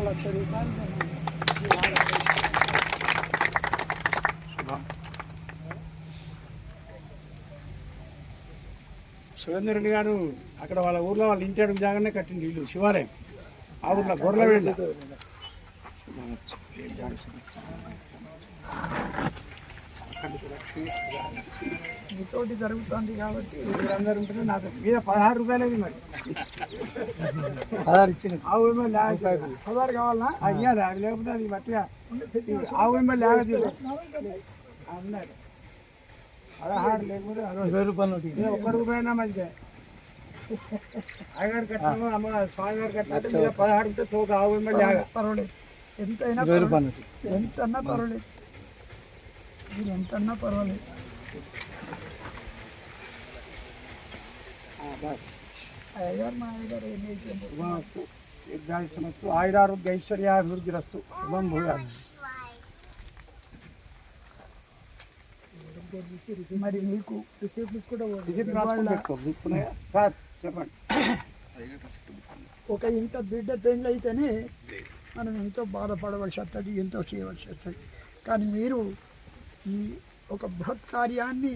ఒక లక్ష రూపాయలు మేము సురేందర్ గారు అక్కడ వాళ్ళ ఊర్లో వాళ్ళ ఇంటి అడుగు జాగానే కట్టింది ఇల్లు శివాలయం. ఆ ఊర్లో గొర్రెల వెళ్ళి మీతోటి జరుగుతుంది కాబట్టి మీరందరూ ఉంటే నాకు మీద పదహారు రూపాయలు మరి. పదహారు ఇచ్చిన ఆవు ఎమ్మెల్యే పదహారు కావాలనా అయ్యాలి అది లేకపోతే అది మట్టిగా ఆవు ఎమ్మెల్యే ఆగదు అన్నారు. పదహారు లేకపోతే ఇరవై రూపాయలు ఒక్క రూపాయనా మంచిదే. అయ్యగారు కట్టినాము అమ్మ స్వామి గారు కట్టినట్టు మీద పదహారు ఉంటే తోక ఆవు ఆగ పర్వాలేదు. ఎంతైనా పర్వాలేదు ఎంతన్నా పర్వాలేదు. మీరు ఎంతన్నా పర్వాలేదు. బస్ అయ్యగారు దీర్ఘాయుష్మస్తు ఆయురారోగ్య ఐశ్వర్యాభివృద్ధి రస్తు శుభం భూయాలు మరి మీకు సార్ చెప్పండి ఒక ఇంత బిడ్డ పెళ్ళి అయితేనే మనం ఎంతో బాధపడవలసి వస్తుంది ఎంతో చేయవలసి వస్తుంది కానీ మీరు ఈ ఒక బృహత్ కార్యాన్ని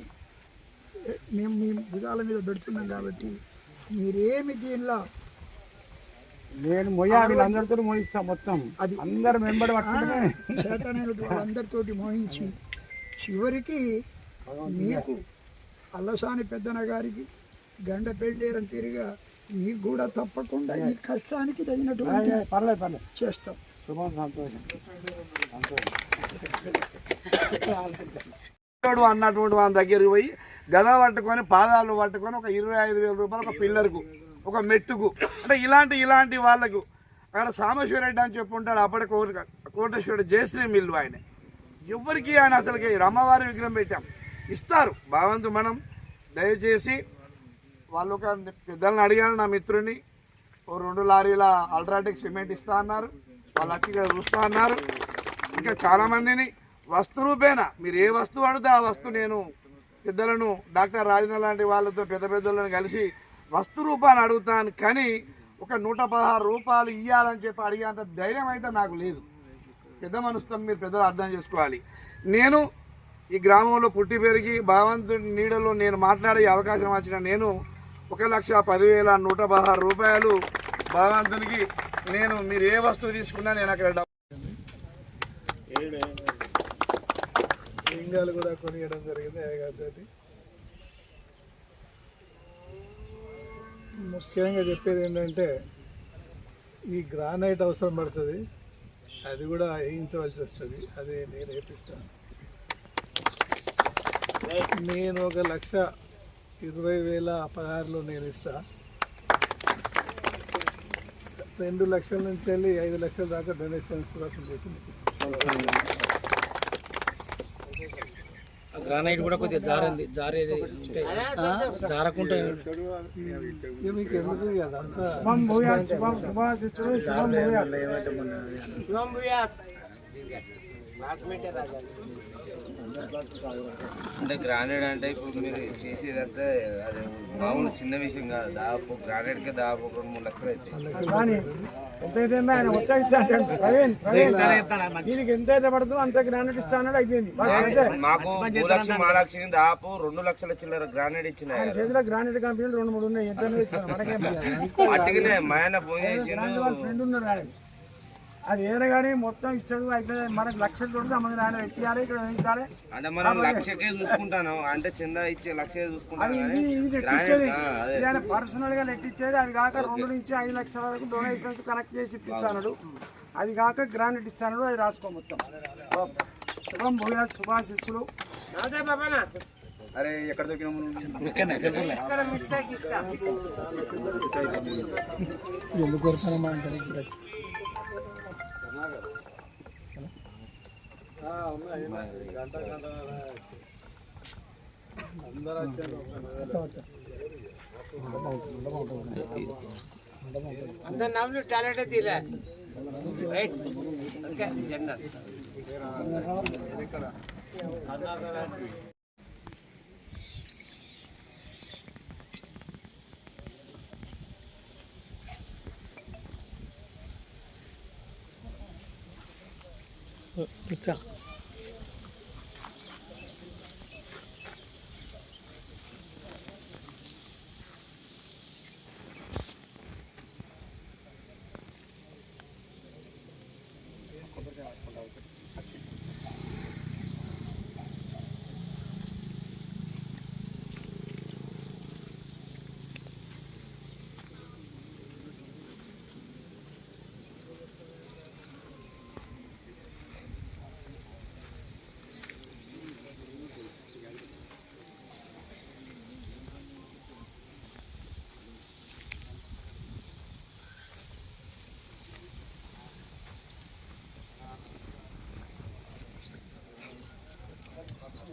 మేము మీ భుజాల మీద పెడుతున్నాం కాబట్టి మీరేమి దీనిలో నేను మొయ్య వీళ్ళందరితో మోయిస్తా మొత్తం. అది. అందరు మెంబడి వాళ్ళందరితోటి మోహించి చివరికి మీకు అల్లసాని పెద్దన గారికి గండ పెళ్ళేరని తిరిగా మీకు కూడా తప్పకుండా ఈ కష్టానికి తగినటువంటి పర్లేదు పర్లేదు. చేస్తాం. శుభం సంతోషం. అన్నటువంటి వాళ్ళ దగ్గరికి పోయి గద పట్టుకొని పాదాలు పట్టుకొని ఒక ఇరవై ఐదు వేల రూపాయలు ఒక పిల్లర్కు ఒక మెట్టుకు. అంటే ఇలాంటి ఇలాంటి వాళ్ళకు. అక్కడ సామేశ్వరరెడ్డి అని చెప్పుంటాడు అప్పటి కోట కోటేశ్వరుడు జయశ్రీ మిల్లు ఆయన. ఎవరికి ఆయన అసలుకి రమ్మవారి విగ్రహం పెట్టాం. ఇస్తారు. భావంతు మనం దయచేసి వాళ్ళు ఒక పెద్దలను అడిగాను నా మిత్రుడిని ఓ రెండు లారీల అల్ట్రాటెక్ సిమెంట్ ఇస్తా అన్నారు. వాళ్ళు వచ్చి ఇక్కడ చూస్తా అన్నారు. ఇంకా చాలామందిని వస్తు రూపేణ మీరు ఏ వస్తువు అడితే ఆ వస్తువు నేను పెద్దలను డాక్టర్ రాజన లాంటి వాళ్ళతో పెద్ద పెద్దలను కలిసి వస్తు రూపాన్ని అడుగుతాను. కానీ ఒక నూట పదహారు రూపాయలు ఇవ్వాలని చెప్పి అడిగేంత ధైర్యం అయితే నాకు లేదు. పెద్ద మనసుతో మీరు పెద్దలు అర్థం చేసుకోవాలి. నేను ఈ గ్రామంలో పుట్టి పెరిగి భగవంతుడి నీడలో నేను మాట్లాడే అవకాశం వచ్చిన నేను ఒక లక్ష పదివేల నూట పదహారు రూపాయలు భగవంతునికి నేను మీరు ఏ వస్తువు తీసుకున్నా నేను అక్కడ డబ్బు లింగాలు కూడా కొనియడం జరిగింది అయ్యగారితోటి ముఖ్యంగా చెప్పేది ఏంటంటే ఈ గ్రానైట్ అవసరం పడుతుంది అది కూడా వేయించవలసి వస్తుంది అది నేను వేపిస్తాను. నేను ఒక లక్ష ఇరవై వేల పదహారులో నేను ఇస్తా. రెండు లక్షల నుంచి వెళ్ళి ఐదు లక్షల దాకా డొనేషన్స్ వసూలు చేసి ఇస్తాను. గ్రానైట్ కూడా కొద్దిగా జారింది జారే ఉంటాయి జారకుండా అంటే గ్రానైడ్ అంటే ఇప్పుడు మీరు చేసేదంటే అది మామూలు చిన్న విషయం కాదు. దాదాపు గ్రానైడ్కే దాదాపు ఒక రెండు మూడు లక్షలు అవుతాయి ఎంతైతే ఆయన మొత్తం ఇచ్చాడు ప్రవీణ్ ప్రవీణ్ దీనికి ఎంత అయితే పడుతుందో అంత గ్రానైట్ ఇస్తానని అయిపోయింది. మాకు భూలక్ష్మి మహాలక్ష్మి దాదాపు రెండు లక్షల చిల్లర గ్రానైడ్ ఇచ్చిన ఆయన చేతిలో గ్రానైట్ కంపెనీలు రెండు మూడు ఉన్నాయి. ఎంత ఇచ్చారు. మనకేం అట్టుగానే మా ఆయన ఫోన్ గ్రానైట్ ఫ్రెండ్ ఉన్నారు ఆయన అది ఏదైనా కానీ మొత్తం ఇస్తాడు. అయితే మనకు లక్షలు చూడు సంబంధం ఆయన ఎత్తియాలి ఇక్కడ వేయించాలి అంటే మనం లక్షకే చూసుకుంటాను. అంటే చందా ఇచ్చే లక్షకే అది చూసుకుంటాను ఆయన పర్సనల్గా నెట్టిచ్చేది అది. కాక రెండు నుంచి ఐదు లక్షల వరకు డొనేషన్స్ కనెక్ట్ చేసి ఇప్పిస్తాడు అది కాక గ్రానైట్ ఇస్తాడు అది రాసుకో మొత్తం. శుభం భూయా శుభాశిస్సులు అరే ఎక్కడ దొరికిన ఎందుకు కొడతానమ్మా అంటారు అందరు నామలు టాలెంట్ తీరా రైట్ జనరల్ それでこの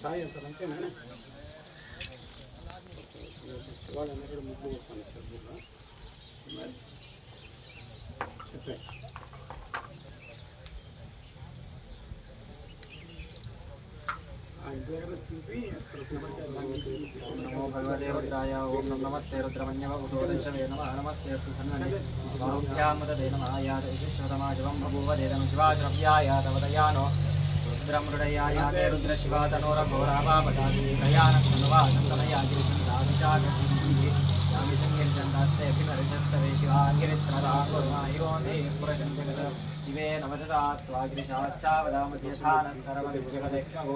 సాయి అంత మంచిగా వాళ్ళందరూ కూడా ముగ్గురు వస్తాను సార్ చెప్పండి नमो भगवते रुद्राय ओम नमस्ते रुद्रमन्यव उदोदशवे नमः नमस्ते सुसन्नने गौरव्यामदे नमः याद विश्वतमाजवं बभूव देदं शिवाश्रव्याय तवदयानो रुद्रमृडया याते रुद्रशिवा तनोरमोरावापदादि दयानस्तनुवानन्दमया गिरिशन्दानुचागतिः यामिषं गिरिशन्दास्ते अभिनरिषस्तवे शिवाङ्गिरित्रदाकुरुमायोने पुरशन्तिगत शिवे नमजसा त्वा गिरिशाच्छावदामसि यथा नः सर्वविजगदेक्षो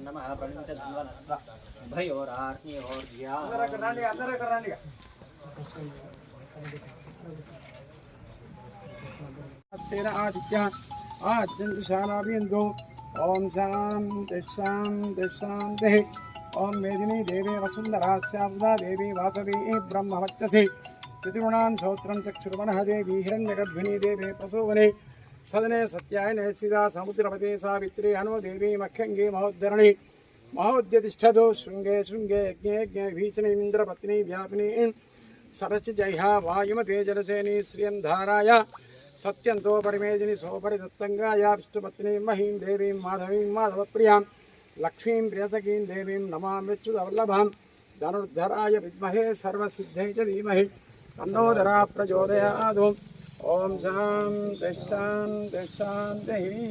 नमः प्रणम तेरा ओम शांति शांति शांति ओम मेदिनी देवी वसुंधरा श्यादा देवी वासवी ब्रह्मवच्चसी पितॄणां श्रोत्रं चक्षुर्मनः देवी हिरण्यगर्भिणी देवी प्रसूवने సదనే సత్యాయ నేసిదా సముద్రపతి సావిత్రి హనో దేవి మఖ్యంగి మహోద్ధరణి. మహోద్యతిష్టదో శృంగే శృంగే యజ్ఞే యజ్ఞే భీషణి ఇంద్రపత్ని వ్యాపిని. సరసి జైహ వాయుమతే జలసేని శ్రియంధారాయ. సత్యంతో పరిమేజిని సోపరి దత్తంగాయ. విష్ణుపత్ని మహీం దేవీం మాధవీం మాధవప్రియాం. లక్ష్మీం ప్రియసకీం దేవీం నమామృచ్యుతవల్లభాం ధనుర్ధరాయ విద్మహే సర్వసిద్ధై చ ధీమహి. తన్నోదరా ప్రచోదయాదో ఓం శాం దశాం దశాం దహి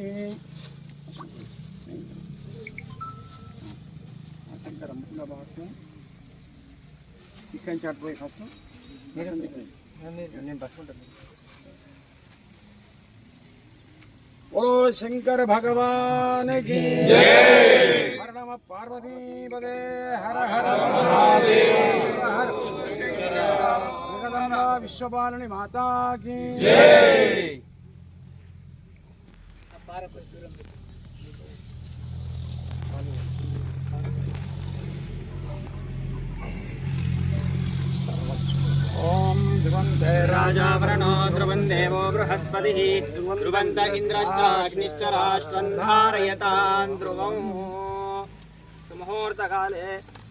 శంకరం భాగం ఇక్కడి నుంచి అటు పోయి ఫస్ట్. నేను పట్టుకుంటాను ఓ శంకర భగవాన్కి జయ పార్వతీపదే హర హర మహాదేవ! जगदम्बा विश्वपालिनी माता की जय ओम ध्रुवंते राजावरणो ध्रुवन् देवो बृहस्पतिः ध्रुवन्त इन्द्रश्चाग्निश्च राष्ट्रं धारयतान् ध्रुवम् सुमुहूर्तकाले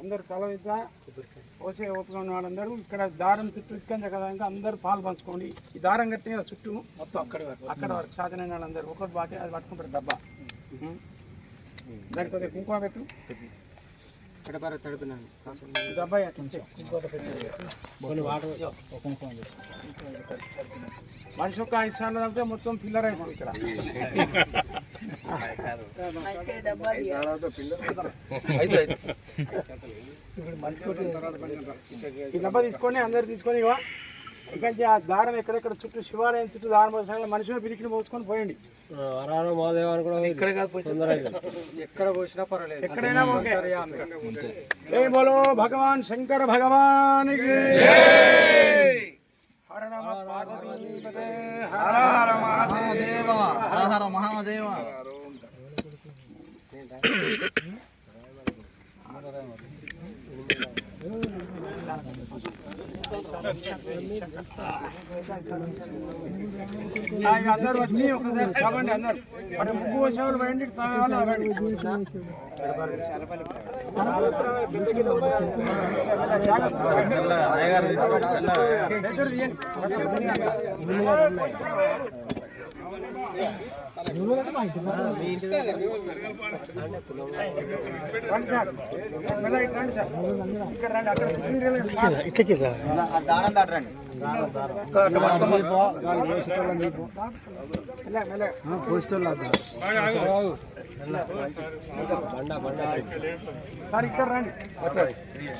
అందరు తల మీద పోసే ఓపిక ఉన్న వాళ్ళందరూ ఇక్కడ దారం చుట్టూ ఇక్కడ కదా ఇంకా అందరూ పాలు పంచుకోండి. ఈ దారం కట్టిన చుట్టూ మొత్తం అక్కడ వరకు అక్కడ వరకు సాధన వాళ్ళందరూ. ఒకటి బాటి అది పట్టుకుంటారు డబ్బా. దానికి కొద్దిగా కుంకుమ పెట్టు. డబ్బాయి అట్లా ఉంచు. మనిషి ఒక ఐదు సార్లు తాగితే మొత్తం పిల్లర్ అయిపోతుంది ఇక్కడ. ఈ డబ్బా తీసుకొని అందరు తీసుకొని ఇవ్వ. ఇంకా ఆ దారం ఎక్కడెక్కడ చుట్టూ శివాలయం చుట్టూ దారం పోసాలి మనిషి పిరికి మోసుకొని పోయండి. ఎక్కడ పోసినా పర్వాలేదు. ఎక్కడైనా ఓకే. బోలో? భగవాన్ శంకర భగవానికి హర నమ పార్వతీపతే హర హర మహాదేవ హర హర మహాదేవ ఆ, ఇక అందరు వచ్చి ఒకసారి కావండి అందరు మరి ముగ్గు వచ్చేవాళ్ళు పోయండి తాగేవాళ్ళు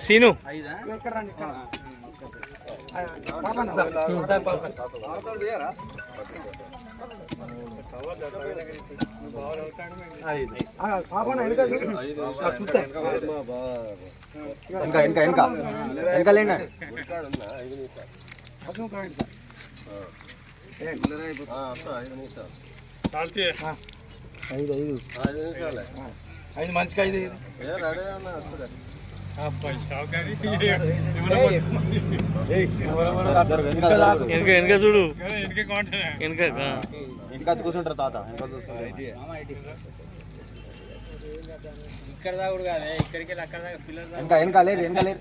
సీను. ఇక్కడ రండి ఇక్కడ ఇంకా ఇంకా ఇంకా. ఇంకా సార్. ఐదు ఐదు. ఐదు మంచిగా ఐదు వెనక వెనక చూడు వెనక ఇంకా కూర్చుంటారు తాత ఇంకా చూసుకుంటారు ఇక్కడ దాగుడు కాదే ఇక్కడికి వెళ్ళి అక్కడ దాకా పిల్లలు వెనక వెనక లేరు వెనక లేరు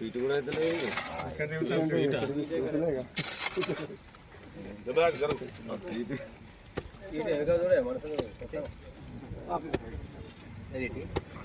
ఇదే ఇదే అయ్యగారు అటే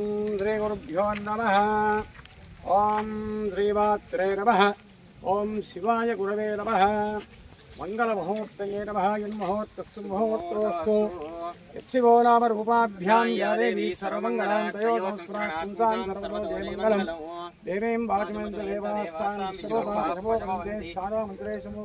ఓం శ్రీ గురుభ్యో నమ ఓం శ్రీమాత్రే నమ ఓం శివాయ గురవే నమ మంగళముహూర్తయే నమ యన్ముహూర్తస్సు ముహూర్తోస్తు యస్యవో నామ రూపాభ్యాం యా దేవీ సర్వమంగళాం తయో సంస్కృతాం సర్వో జయమంగళం దేవీం వాచమంతదేవాస్తాన్ సర్వోపాధమోకంతే స్థానో మంత్రేశమో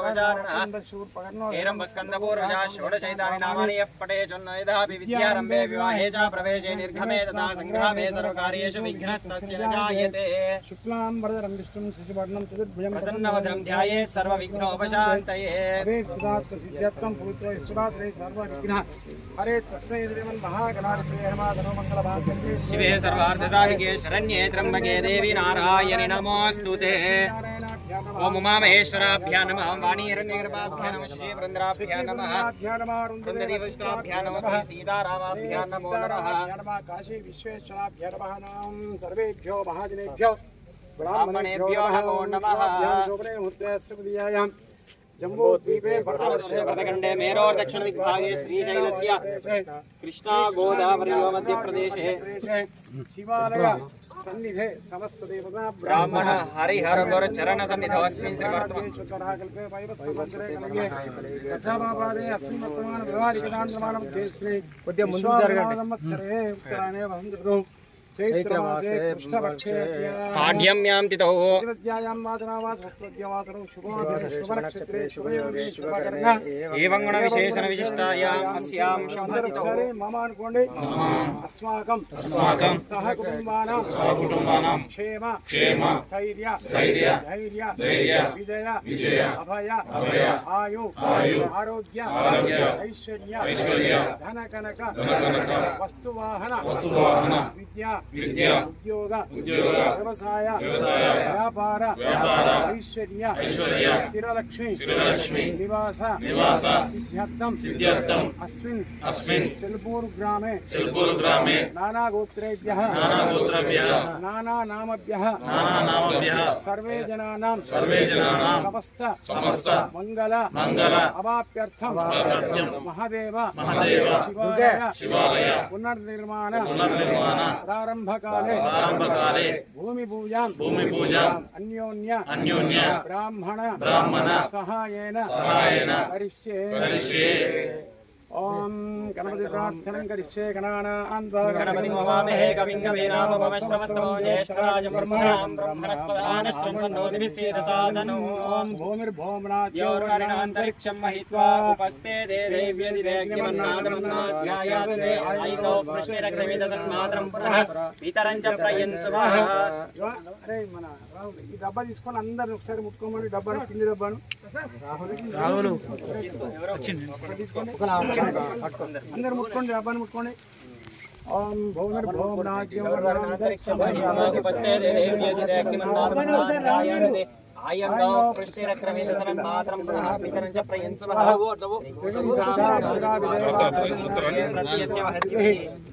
षोडशैतानि नामानि यः पटे चोन्नयदापि विद्यारम्भे विवाहे च प्रवेशे निर्गमे तथा सङ्ग्रामे सर्वकार्येषु विघ्नस्तस्य न जायते शुक्लां वरदरं विष्णुं शिशुवर्णं चतुर्भुजं प्रसन्नवदनं ध्यायेत् सर्वविघ्नोपशान्तये। सिद्धार्थं पवित्र ईश्वरात्रे सर्वविघ्नः। हरे तस्मै श्रीमन् महागणाधिपते नमः मङ्गलभाग्ये शिवे सर्वार्थसाधिके शरण्ये त्र्यम्बके देवी नारायणि नमोऽस्तु ते। ओम उमा महेश्वराभ्या नमः। वाणी हिरण्यगर्भाभ्या नमः। श्री वृंद्राभ्या नमः। नमः नमो। नमः काशी विश्वेश्वराभ्या नमः। सर्वेभ्यो महाजनेभ्यो। ब्राह्मणेभ्यो नमो नमः। शोभने जम्बूद्वीपे श्रीशैलस्य कृष्णा गोदावरी मध्यप्रदेशे शिवालय సన్నిధే సమస్త దేవతా బ్రాహ్మణ హరిహర గౌర చరణ సన్నిధవస్మిన్ త్రివర్తమన్ చుతరహ కల్పే వైవస్సమంత్రే కలిగే తథా బాబాదే అస్మిన్ కొద్దిగా ముందుకు జరగండి. పాఠ్యమ్యాంతితో ఏం గుణ విశేషణ విశిష్టాయాం అస్యాం శుభాతితో మమ అనుకోండి అస్మాకం అస్మాకం సహకుటుంబానాం సహకుటుంబానాం క్షేమ క్షేమ స్థైర్య స్థైర్య ధైర్య ధైర్య విజయ విజయ అభయ అభయ ఆయు ఆయు వస్తువాహన విద్యా విద్య ఉద్యోగ ఉద్యోగ వ్యవసాయ వ్యవసాయ వ్యాపార వ్యాపార ఐశ్వర్య ఐశ్వర్య స్థిరలక్ష్మి స్థిరలక్ష్మి నివాస నివాస సిద్ధ్యర్థం సిద్ధ్యర్థం అస్మిన్ అస్మిన్ చెల్పూర్ గ్రామే చెల్పూర్ గ్రామే నానా గోత్రేభ్యः నానా గోత్రేభ్యः నానా నామభ్యः నానా నామభ్యः సర్వే జనానాం సర్వే జనానాం సమస్త సమస్త మంగళ మంగళ అవాప్యర్థం అవాప్యర్థం మహాదేవ మహాదేవ శివాలయ శివాలయ పునర్నిర్మాణ పునర్నిర్మాణ ప్రారంభకాలే ప్రారంభకాలే భూమి పూజాం భూమి పూజాం అన్యోన్య అన్యోన్య బ్రాహ్మణ బ్రాహ్మణ సహాయేన సహాయేన కరిష్యే కరిష్యే ఓం గణపతి ప్రార్థనం కరిష్యే గణానాంతరగణపతిమవామహే కవింగవేనామవమస్తమస్తమోజేష్ఠరాజం బ్రహ్మణాం ఓం భూమిర్భోమ్నాద్యోర్వరణాంతరిక్షం మహిత్వా ఉపస్తే దే దేవ్యదిదేగ్యమన్నాదమన్నాధ్యాయాదే ఆయుతో పృష్ణిరగ్రమిదసన్మాత్రం పునః పితరం చ ప్రయన్ సుభాః అరే మన ఈ డబ్బా తీసుకొని అందరిని ఒకసారి ముట్టుకోమని డబ్బా పిండి డబ్బాను అందరు ముట్టుకోండి డబ్బాను ముట్టుకోండి ఓం భువనర్ భువనాగ్యం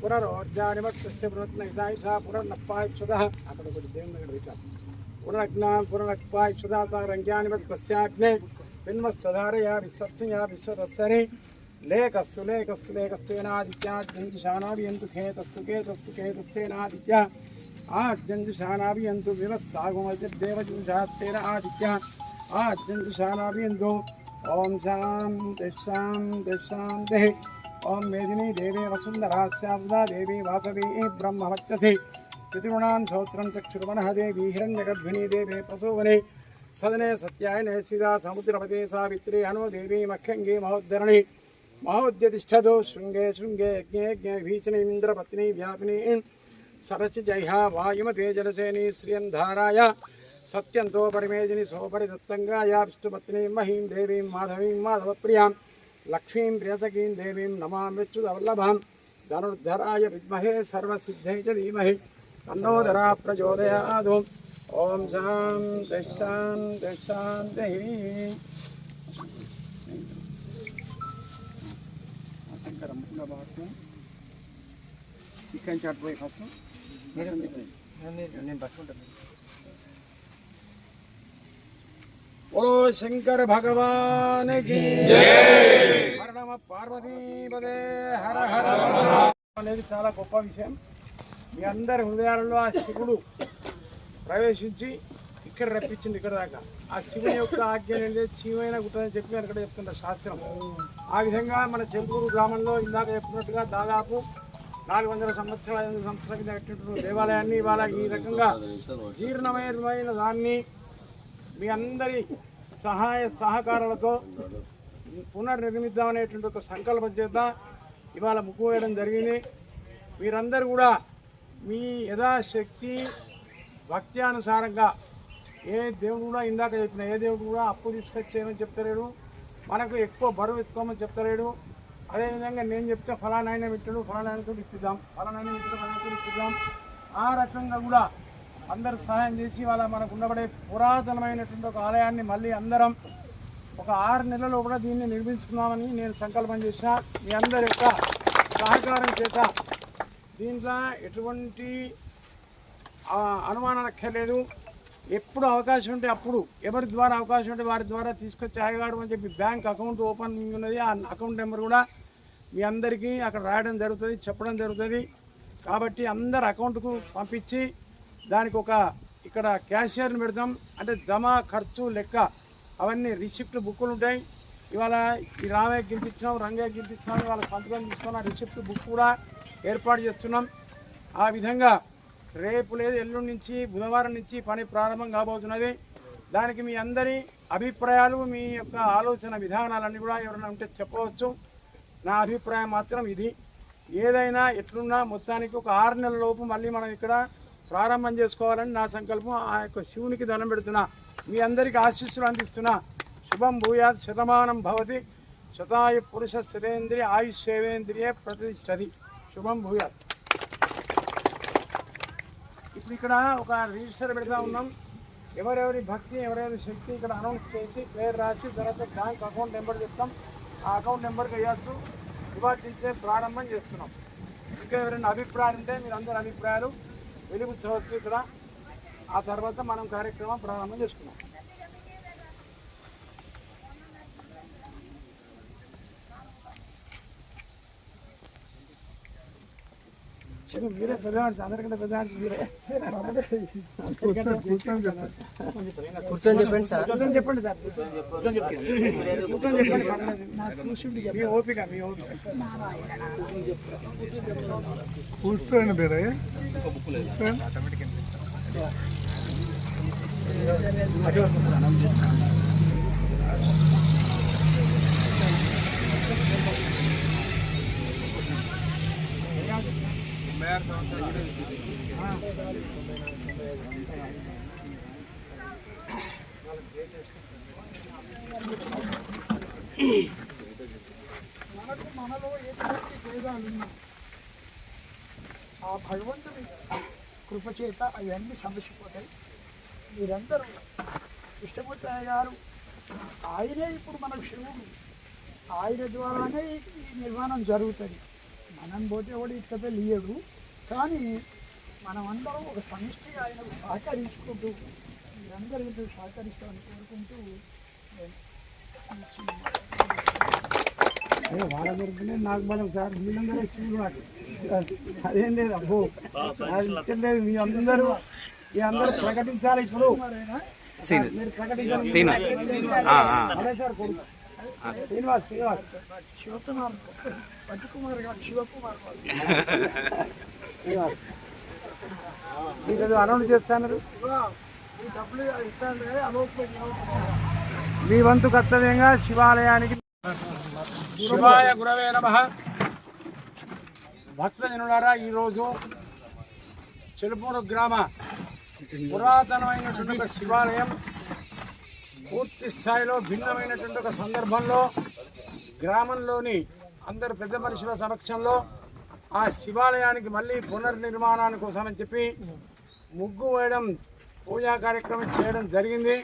पूरा रोजाने सस्य प्रवृत्तिषा पुनर्नपाक्षुदा अच्छा पुनरज्ञान पुनरपाक्षुदा सह रंग्याने विन्मत्सधारया खेतस्सु खेतस्ेनादित आजंजुषाणाभियंत विमत्सागुमजुषास्तेन आदित आजंजुषाणाभियंत ओं शां। ఓం మేదిని దేవే వసుంధరాస్యావదా దేవీ వాసవీ బ్రహ్మవచ్చసి పితృణాం శ్రోత్రం చక్షుర్వనః దేవీ హిరణ్యగర్భిణీ దేవే ప్రసూవనే సదనే సత్యాయనే సీదా సముద్రపదే సావిత్రి హనో దేవీ మఖ్యంగే మహోద్ధరణి మహోద్యతిష్టదో శృంగే శృంగే యజ్ఞే యజ్ఞే భీషణీంద్రపత్ని వ్యాపిని సరచి జైహా వాయుమతే జలసేని శ్రియంధారాయ సత్యంతో పరిమేదిని సోపరి దత్తంగా యా విష్ణుపత్ని మహీం దేవీం మాధవీం మాధవప్రియాం లక్ష్మీం ప్రియసకీం దేవీం నమామృత్యుదవల్లభాం ధనుర్ధరాయ విద్మహే సర్వసిద్ధై చ ధీమహి తన్నోదరా ప్రచోదయాదు ఓం శాం దశాం దశాంతి శంకరం ఇక్కడి నుంచి అటుపోయి ఫస్ట్ నేను పట్టుకుంటాను ఓ శంకర భగవాన్ హర హర అనేది చాలా గొప్ప విషయం. మీ అందరి హృదయాలలో ఆ శివుడు ప్రవేశించి ఇక్కడ రప్పించింది ఇక్కడ దాకా. ఆ శివుని యొక్క ఆజ్ఞ చీమైన గుట్టని చెప్పి అక్కడ చెప్తున్నారు శాస్త్రం. ఆ విధంగా మన చెంపూరు గ్రామంలో ఇందాక చెప్పినట్టుగా దాదాపు నాలుగు వందల సంవత్సరాల ఐదు సంవత్సరాల కింద కట్టినటువంటి దేవాలయాన్ని ఇవాళ ఈ రకంగా జీర్ణమైన దాన్ని మీ అందరి సహాయ సహకారాలతో పునర్నిర్మిద్దామనేటువంటి ఒక సంకల్పం చేత ఇవాళ ముక్కు వేయడం జరిగింది. మీరందరూ కూడా మీ యథాశక్తి భక్త్యానుసారంగా ఏ దేవుడు కూడా ఇందాక చెప్పిన ఏ దేవుడు కూడా అప్పు తీసుకొచ్చేయమని చెప్తలేడు. మనకు ఎక్కువ బరువు ఎత్తుకోమని చెప్తలేడు. అదేవిధంగా నేను చెప్తే ఫలానాయన పెట్టాడు ఫలానాయనతో ఇప్పిద్దాం ఫలానాయన పెట్టాడు ఫలానాయనతో ఇప్పిద్దాం. ఆ రకంగా కూడా అందరు సహాయం చేసి వాళ్ళ మనకు ఉండబడే పురాతనమైనటువంటి ఒక ఆలయాన్ని మళ్ళీ అందరం ఒక ఆరు నెలల్లో కూడా దీన్ని నిర్మించుకుందామని నేను సంకల్పం చేసిన మీ అందరి యొక్క సహకారం చేత దీంట్లో ఎటువంటి అనుమానం అనుమానాలు అక్కర్లేదు. ఎప్పుడు అవకాశం ఉంటే అప్పుడు ఎవరి ద్వారా అవకాశం ఉంటే వారి ద్వారా తీసుకొచ్చి ఆగడం అని చెప్పి బ్యాంక్ అకౌంట్ ఓపెనింగ్ ఉన్నది. ఆ అకౌంట్ నెంబర్ కూడా మీ అందరికీ అక్కడ రాయడం జరుగుతుంది చెప్పడం జరుగుతుంది. కాబట్టి అందరు అకౌంట్కు పంపించి దానికి ఒక ఇక్కడ క్యాషియర్ని పెడతాం అంటే జమ ఖర్చు లెక్క అవన్నీ రిసిప్ట్ బుక్కులు ఉంటాయి. ఇవాళ ఈ రామయ్య గెలిపించినాం రంగయ్య గెలిపించినాం ఇవాళ సంతకం తీసుకున్న రిసిప్ట్ బుక్ కూడా ఏర్పాటు చేస్తున్నాం. ఆ విధంగా రేపు లేదు ఎల్లుండి నుంచి బుధవారం నుంచి పని ప్రారంభం కాబోతున్నది. దానికి మీ అందరి అభిప్రాయాలు మీ యొక్క ఆలోచన విధానాలన్నీ కూడా ఎవరైనా ఉంటే చెప్పవచ్చు. నా అభిప్రాయం మాత్రం ఇది. ఏదైనా ఎట్లున్నా మొత్తానికి ఒక ఆరు నెలల లోపు మళ్ళీ మనం ఇక్కడ ప్రారంభం చేసుకోవాలని నా సంకల్పం. ఆ యొక్క శివునికి దండం పెడుతున్నా మీ అందరికీ ఆశీస్సులు అందిస్తున్నా శుభం భూయాత్ శతమానం భవతి. శతాయు పురుష శతేంద్రియ ఆయుష్ సేవేంద్రియ ప్రతిష్టది శుభం భూయాత్. ఇప్పుడు ఇక్కడ ఒక రిజిస్టర్ పెడతా ఉన్నాం. ఎవరెవరి భక్తి ఎవరెవరి శక్తి ఇక్కడ అనౌన్స్ చేసి పేరు రాసి తర్వాత బ్యాంక్ అకౌంట్ నెంబర్ చెప్తాం. ఆ అకౌంట్ నెంబర్కి వేయచ్చు నివాసించే ప్రారంభం చేస్తున్నాం. ఇంకా ఎవరైనా అభిప్రాయాలు ఉంటే మీరు అందరి అభిప్రాయాలు వెలుగుచ్చవచ్చు ఇక్కడ. ఆ తర్వాత మనం కార్యక్రమం ప్రారంభం చేసుకున్నాం. మీరే పెద్ద మనిషి, అందరికంటే పెద్ద మనిషి మీరే కూర్చొని చెప్పండి సార్. కూర్చొని చెప్పండి సార్. కూర్చొని చెప్పండి కూర్చొని చెప్పండి పర్లేదు. మీ ఓపిక మీ ఓపిక. కూర్చోండి ಬೇರೆ మనకు మనలో ఎటువంటి భేదాలు ఆ భగవంతుడి కృపచేత అవన్నీ సమసిపోతాయి మీరందరూ కృష్ణమూర్తయ్య గారు ఆయనే ఇప్పుడు మనకు శివుడు ఆయన ద్వారానే ఈ నిర్మాణం జరుగుతుంది. మనం పోతే కూడా ఇట్లా లేడు. కానీ మనం అందరం ఒక సమిష్టిగా ఆయనకు సహకరించుకుంటూ మీరందరూ ఇందుకు సహకరిస్తామని కోరుకుంటూ వాళ్ళ దొరికితే నాకు బలం సార్ ఎక్కువ నాకు. అదేం లేదు అబ్బో లేదు మీ అందరూ మీ అందరూ ప్రకటించాలి ఇప్పుడు. మీరు ప్రకటించాలి. అదే సార్ కొడుకు. శ్రీనివాస్ శ్రీనివాస్. శివకుమార్ పట్టుకుమార్ గారు శివకుమార్. మీకు అనౌన్స్ చేస్తాను మీ వంతు కర్తవ్యంగా శివాలయానికి శివాయ గురవే నమ. భక్తజనులారా ఈరోజు చెలుపూరు గ్రామ పురాతనమైనటువంటి ఒక శివాలయం పూర్తి స్థాయిలో భిన్నమైనటువంటి ఒక సందర్భంలో గ్రామంలోని అందరు పెద్ద మనుషుల సమక్షంలో ఆ శివాలయానికి మళ్ళీ పునర్నిర్మాణాని కోసం అని చెప్పి ముగ్గు వేయడం పూజా కార్యక్రమం చేయడం జరిగింది.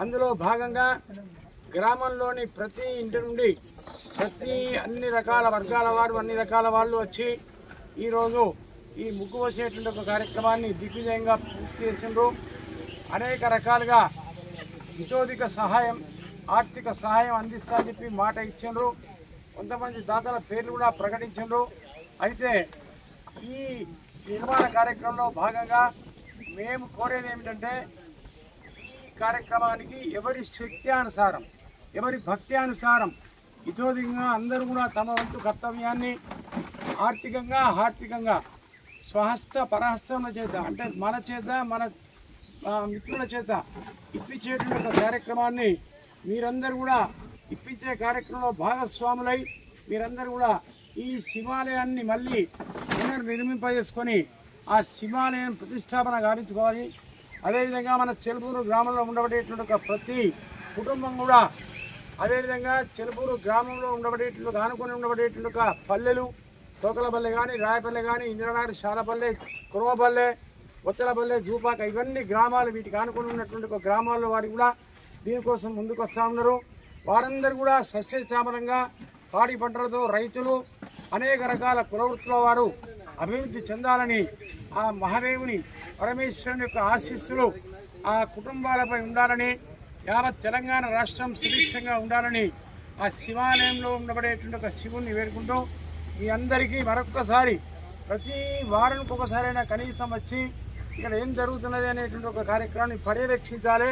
అందులో భాగంగా గ్రామంలోని ప్రతి ఇంటి నుండి ప్రతి అన్ని రకాల వర్గాల వారు అన్ని రకాల వాళ్ళు వచ్చి ఈరోజు ఈ ముగ్గు వచ్చేటువంటి ఒక కార్యక్రమాన్ని దిగ్విజయంగా పూర్తి చేసిండ్రు. అనేక రకాలుగా విచోదిక సహాయం ఆర్థిక సహాయం అందిస్తా చెప్పి మాట ఇచ్చిండ్రు. కొంతమంది దాతల పేర్లు కూడా ప్రకటించిండ్రు. అయితే ఈ నిర్మాణ కార్యక్రమంలో భాగంగా మేము కోరేది ఏమిటంటే ఈ కార్యక్రమానికి ఎవరి శక్తి అనుసారం ఎవరి భక్తి అనుసారం ఇతోధికంగా అందరూ కూడా తమ వంతు కర్తవ్యాన్ని ఆర్థికంగా ఆర్థికంగా స్వహస్త పరహస్తం చేత అంటే మన చేత మన మిత్రుల చేత ఇప్పించేటువంటి కార్యక్రమాన్ని మీరందరూ కూడా ఇప్పించే కార్యక్రమంలో భాగస్వాములై మీరందరూ కూడా ఈ శివాలయాన్ని మళ్ళీ పునర్నిర్మింపజేసుకొని ఆ శివాలయం ప్రతిష్టాపన గావించుకోవాలి. అదేవిధంగా మన చెలుపూరు గ్రామంలో ఉండబడేటువంటి ఒక ప్రతి కుటుంబం కూడా అదేవిధంగా చెలుపూరు గ్రామంలో ఉండబడేటువంటి ఆనుకొని ఉండబడేటువంటి ఒక పల్లెలు తోకలపల్లె కానీ రాయపల్లె కానీ ఇంద్రనాడు శాలపల్లె కురవపల్లె ఒత్తలపల్లె జూపాక ఇవన్నీ గ్రామాలు వీటికి ఆనుకొని ఉన్నటువంటి ఒక గ్రామాల్లో వారికి కూడా దీనికోసం ముందుకు వస్తూ ఉన్నారు. వారందరూ కూడా సస్యశ్యామలంగా పాడి పంటలతో రైతులు అనేక రకాల కులవృత్తుల వారు అభివృద్ధి చెందాలని ఆ మహాదేవుని పరమేశ్వరుని యొక్క ఆశీస్సులు ఆ కుటుంబాలపై ఉండాలని యావత్ తెలంగాణ రాష్ట్రం సుభిక్షంగా ఉండాలని ఆ శివాలయంలో ఉండబడేటువంటి ఒక శివుణ్ణి వేడుకుంటూ మీ అందరికీ మరొక్కసారి ప్రతి వారానికి ఒకసారైనా కనీసం వచ్చి ఇక్కడ ఏం జరుగుతున్నది అనేటువంటి ఒక కార్యక్రమాన్ని పర్యవేక్షించాలి.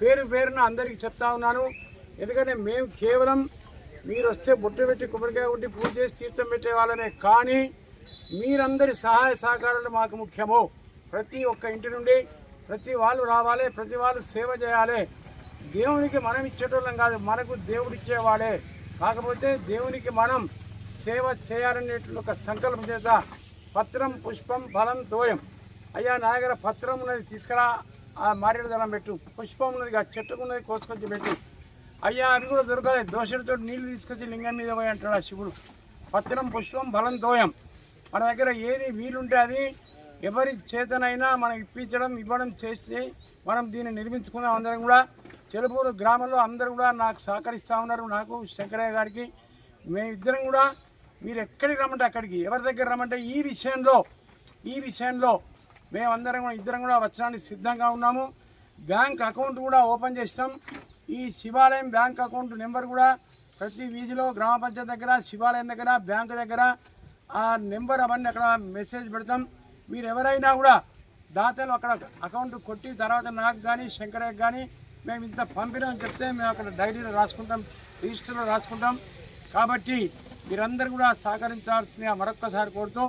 పేరు పేరున అందరికీ చెప్తా ఉన్నాను. ఎందుకంటే మేము కేవలం మీరు వస్తే బొట్టు పెట్టి కొబ్బరికాయ ఉండి పూజ చేసి తీర్థం పెట్టేవాళ్ళనే. కానీ మీరందరి సహాయ సహకారాలు మాకు ముఖ్యము. ప్రతి ఒక్క ఇంటి నుండి ప్రతి వాళ్ళు రావాలి ప్రతి వాళ్ళు సేవ చేయాలి. దేవునికి మనం ఇచ్చేటోళ్ళం కాదు మనకు దేవుడు ఇచ్చేవాడే. కాకపోతే దేవునికి మనం సేవ చేయాలనేటువంటి ఒక సంకల్పం చేత పత్రం పుష్పం ఫలం తోయం. అయ్యా నా దగ్గర పత్రం ఉన్నది తీసుకురా ఆ మారేడు దళం పెట్టు. పుష్పం ఉన్నది ఆ చెట్టుకున్నది కోసుకొచ్చి పెట్టు. అయ్యా అది కూడా దొరకలేదు. దోషుడితో నీళ్ళు తీసుకొచ్చి లింగం మీద పోయి అంటాడు ఆ శివుడు. పత్రం పుష్పం ఫలం తోయం మన దగ్గర ఏది వీలుంటే అది ఎవరి చేతనైనా మనం ఇప్పించడం ఇవ్వడం చేస్తే మనం దీన్ని నిర్మించుకున్నాం అందరం కూడా చెలుపూరు గ్రామంలో అందరూ కూడా నాకు సహకరిస్తూ ఉన్నారు. నాకు శంకరయ్య గారికి మేమిద్దరం కూడా మీరు ఎక్కడికి రమ్మంటే అక్కడికి. ఎవరి దగ్గర రమ్మంటే ఈ విషయంలో ఈ విషయంలో మేమందరం కూడా ఇద్దరం కూడా వచ్చడానికి సిద్ధంగా ఉన్నాము. బ్యాంక్ అకౌంట్ కూడా ఓపెన్ చేసినాం. ఈ శివాలయం బ్యాంక్ అకౌంట్ నెంబర్ కూడా ప్రతి వీధిలో గ్రామ పంచాయతీ దగ్గర శివాలయం దగ్గర బ్యాంక్ దగ్గర ఆ నెంబర్ అవన్నీ అక్కడ మెసేజ్ పెడతాం. మీరు ఎవరైనా కూడా దాతలు అక్కడ అకౌంట్ కొట్టి తర్వాత నాకు కానీ శంకరయ్యకి కానీ మేము ఇంత పంపినామని చెప్తే మేము అక్కడ డైరీలో రాసుకుంటాం రిజిస్టర్లో రాసుకుంటాం. కాబట్టి మీరందరూ కూడా సహకరించాల్సిన మరొక్కసారి కోరుతూ